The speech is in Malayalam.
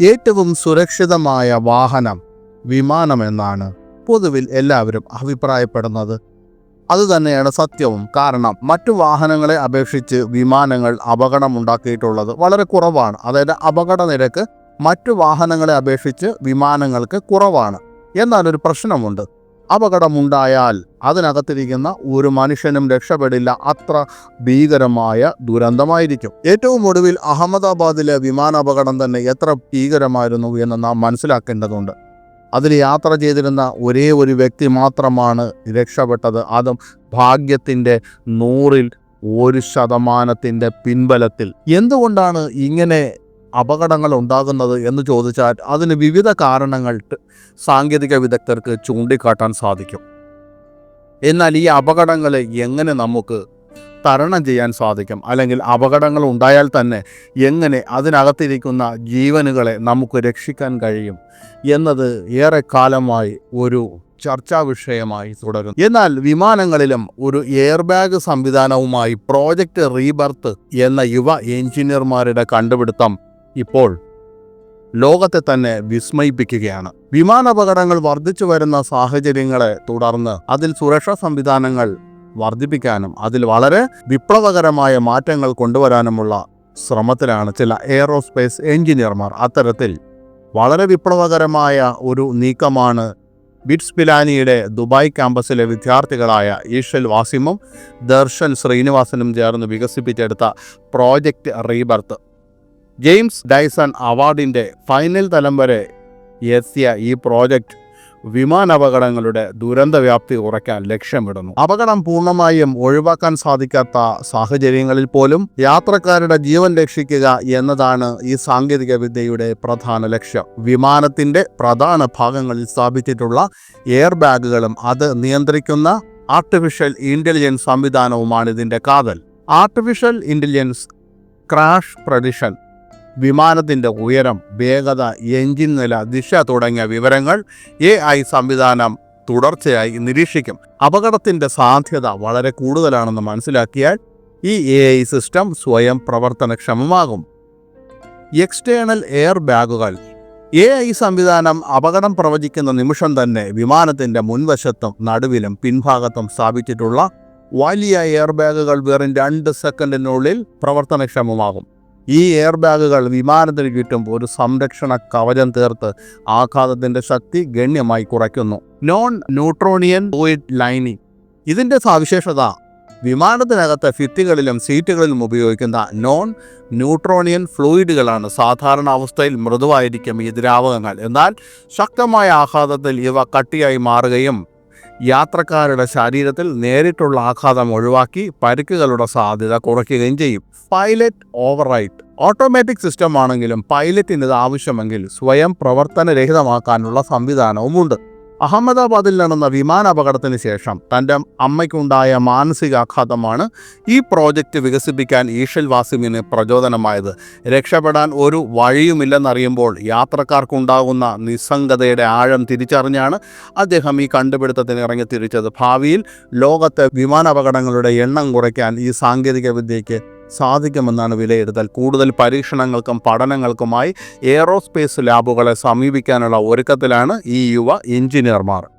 ഏറ്റവും സുരക്ഷിതമായ വാഹനം വിമാനമെന്നാണ് പൊതുവിൽ എല്ലാവരും അഭിപ്രായപ്പെടുന്നത്. അതുതന്നെയാണ് സത്യവും. കാരണം മറ്റു വാഹനങ്ങളെ അപേക്ഷിച്ച് വിമാനങ്ങൾ അപകടമുണ്ടാക്കിയിട്ടുള്ളത് വളരെ കുറവാണ്. അതായത് അപകട നിരക്ക് മറ്റു വാഹനങ്ങളെ അപേക്ഷിച്ച് വിമാനങ്ങൾക്ക് കുറവാണ്. എന്നാൽ ഒരു പ്രശ്നമുണ്ട്. അപകടമുണ്ടായാൽ അതിനകത്തിരിക്കുന്ന ഒരു മനുഷ്യനും രക്ഷപ്പെടില്ല. അത്ര ഭീകരമായ ദുരന്തമായിരിക്കും. ഏറ്റവും ഒടുവിൽ അഹമ്മദാബാദിലെ വിമാനാപകടം തന്നെ എത്ര ഭീകരമായിരുന്നു എന്ന് നാം മനസ്സിലാക്കേണ്ടതുണ്ട്. അതിൽ യാത്ര ചെയ്തിരുന്ന ഒരേ ഒരു വ്യക്തി മാത്രമാണ് രക്ഷപ്പെട്ടത്. അതും ഭാഗ്യത്തിന്റെ നൂറിൽ ഒരു ശതമാനത്തിന്റെ പിൻബലത്തിൽ. എന്തുകൊണ്ടാണ് ഇങ്ങനെ അപകടങ്ങൾ ഉണ്ടാകുന്നത് എന്ന് ചോദിച്ചാൽ അതിന് വിവിധ കാരണങ്ങൾ സാങ്കേതിക വിദഗ്ധർക്ക് ചൂണ്ടിക്കാട്ടാൻ സാധിക്കും. എന്നാൽ ഈ അപകടങ്ങളെ എങ്ങനെ നമുക്ക് തരണം ചെയ്യാൻ സാധിക്കും? അല്ലെങ്കിൽ അപകടങ്ങൾ ഉണ്ടായാൽ തന്നെ എങ്ങനെ അതിനകത്തിരിക്കുന്ന ജീവനുകളെ നമുക്ക് രക്ഷിക്കാൻ കഴിയും? എന്നത് ഏറെക്കാലമായി ഒരു ചർച്ചാ വിഷയമായി തുടരുന്നു. എന്നാൽ വിമാനങ്ങളിലും ഒരു എയർ ബാഗ് സംവിധാനവുമായി പ്രോജക്റ്റ് റീബർത്ത് എന്ന യുവ എഞ്ചിനീയർമാരുടെ കണ്ടുപിടുത്തം ഇപ്പോൾ ലോകത്തെ തന്നെ വിസ്മയിപ്പിക്കുകയാണ്. വിമാനാപകടങ്ങൾ വർദ്ധിച്ചു വരുന്ന സാഹചര്യങ്ങളെ തുടർന്ന് അതിൽ സുരക്ഷാ സംവിധാനങ്ങൾ വർദ്ധിപ്പിക്കാനും അതിൽ വളരെ വിപ്ലവകരമായ മാറ്റങ്ങൾ കൊണ്ടുവരാനുമുള്ള ശ്രമത്തിലാണ് ചില എയറോസ്പേസ് എഞ്ചിനീയർമാർ അത്തരത്തിൽ വളരെ വിപ്ലവകരമായ ഒരു നീക്കമാണ് ബിറ്റ്സ് പിലാനിയുടെ ദുബായ് ക്യാമ്പസിലെ വിദ്യാർത്ഥികളായ ഈഷൽ വാസിമും ദർശൻ ശ്രീനിവാസനും ചേർന്ന് വികസിപ്പിച്ചെടുത്ത പ്രോജക്റ്റ് റീബർത്ത്. ജെയിംസ് ഡൈസൺ അവാർഡിന്റെ ഫൈനൽ തലം വരെ എത്തിയ ഈ പ്രോജക്റ്റ് വിമാനാപകടങ്ങളുടെ ദുരന്തവ്യാപ്തി കുറയ്ക്കാൻ ലക്ഷ്യമിടുന്നു. അപകടം പൂർണമായും ഒഴിവാക്കാൻ സാധിക്കാത്ത സാഹചര്യങ്ങളിൽ പോലും യാത്രക്കാരുടെ ജീവൻ രക്ഷിക്കുക എന്നതാണ് ഈ സാങ്കേതിക വിദ്യയുടെ പ്രധാന ലക്ഷ്യം. വിമാനത്തിന്റെ പ്രധാന ഭാഗങ്ങളിൽ സ്ഥാപിച്ചിട്ടുള്ള എയർ ബാഗുകളും അത് നിയന്ത്രിക്കുന്ന ആർട്ടിഫിഷ്യൽ ഇന്റലിജൻസ് സംവിധാനവുമാണ് ഇതിന്റെ കാതൽ. ആർട്ടിഫിഷ്യൽ ഇന്റലിജൻസ് ക്രാഷ് പ്രഡിഷൻ വിമാനത്തിന്റെ ഉയരം വേഗത എഞ്ചിൻ നില ദിശ തുടങ്ങിയ വിവരങ്ങൾ എ ഐ സംവിധാനം തുടർച്ചയായി നിരീക്ഷിക്കും. അപകടത്തിന്റെ സാധ്യത വളരെ കൂടുതലാണെന്ന് മനസ്സിലാക്കിയാൽ ഈ എ ഐ സിസ്റ്റം സ്വയം പ്രവർത്തനക്ഷമമാകും. എക്സ്റ്റേണൽ എയർ ബാഗുകൾ. എ ഐ സംവിധാനം അപകടം പ്രവചിക്കുന്ന നിമിഷം തന്നെ വിമാനത്തിന്റെ മുൻവശത്തും നടുവിലും പിൻഭാഗത്തും സ്ഥാപിച്ചിട്ടുള്ള വലിയ എയർ ബാഗുകൾ വെറും രണ്ട് സെക്കൻഡിനുള്ളിൽ പ്രവർത്തനക്ഷമമാകും. ഈ എയർ ബാഗുകൾ വിമാനത്തിന് ചുറ്റും ഒരു സംരക്ഷണ കവചം തീർത്ത് ആഘാതത്തിന്റെ ശക്തി ഗണ്യമായി കുറയ്ക്കുന്നു. Non Newtonian fluid lining. ഇതിന്റെ സവിശേഷത വിമാനത്തിനകത്തെ ഫിത്തികളിലും സീറ്റുകളിലും ഉപയോഗിക്കുന്ന നോൺ ന്യൂട്രോണിയൻ ഫ്ലൂയിഡുകളാണ് സാധാരണ അവസ്ഥയിൽ മൃദുവായിരിക്കും ഈ ദ്രാവകങ്ങൾ. എന്നാൽ ശക്തമായ ആഘാതത്തിൽ ഇവ കട്ടിയായി മാറുകയും യാത്രക്കാരുടെ ശരീരത്തിൽ നേരിട്ടുള്ള ആഘാതം ഒഴിവാക്കി പരിക്കുകളുടെ സാധ്യത കുറയ്ക്കുകയും ചെയ്യും. പൈലറ്റ് ഓവർറൈറ്റ് ഓട്ടോമാറ്റിക് സിസ്റ്റം ആണെങ്കിലും പൈലറ്റിന് ഇത് ആവശ്യമെങ്കിൽ സ്വയം പ്രവർത്തനരഹിതമാക്കാനുള്ള സംവിധാനവുമുണ്ട്. അഹമ്മദാബാദിൽ നടന്ന വിമാനാപകടത്തിന് ശേഷം തന്റെ അമ്മയ്ക്കുണ്ടായ മാനസികാഘാതമാണ് ഈ പ്രോജക്റ്റ് വികസിപ്പിക്കാൻ ഈഷൽ വാസിമിന് പ്രചോദനമായത്. രക്ഷപ്പെടാൻ ഒരു വഴിയുമില്ലെന്നറിയുമ്പോൾ യാത്രക്കാർക്കുണ്ടാകുന്ന നിസ്സംഗതയുടെ ആഴം തിരിച്ചറിഞ്ഞാണ് അദ്ദേഹം ഈ കണ്ടുപിടുത്തത്തിന് ഇറങ്ങി തിരിച്ചത് ഭാവിയിൽ ലോകത്തെ വിമാനാപകടങ്ങളുടെ എണ്ണം കുറയ്ക്കാൻ ഈ സാങ്കേതിക വിദ്യയ്ക്ക് സാധിക്കുമെന്നാണ് വിലയിരുത്തൽ. കൂടുതൽ പരീക്ഷണങ്ങൾക്കും പഠനങ്ങൾക്കുമായി എയറോസ്പേസ് ലാബുകളെ സമീപിക്കാനുള്ള ഒരുക്കത്തിലാണ് ഈ യുവ എഞ്ചിനീയർമാർ.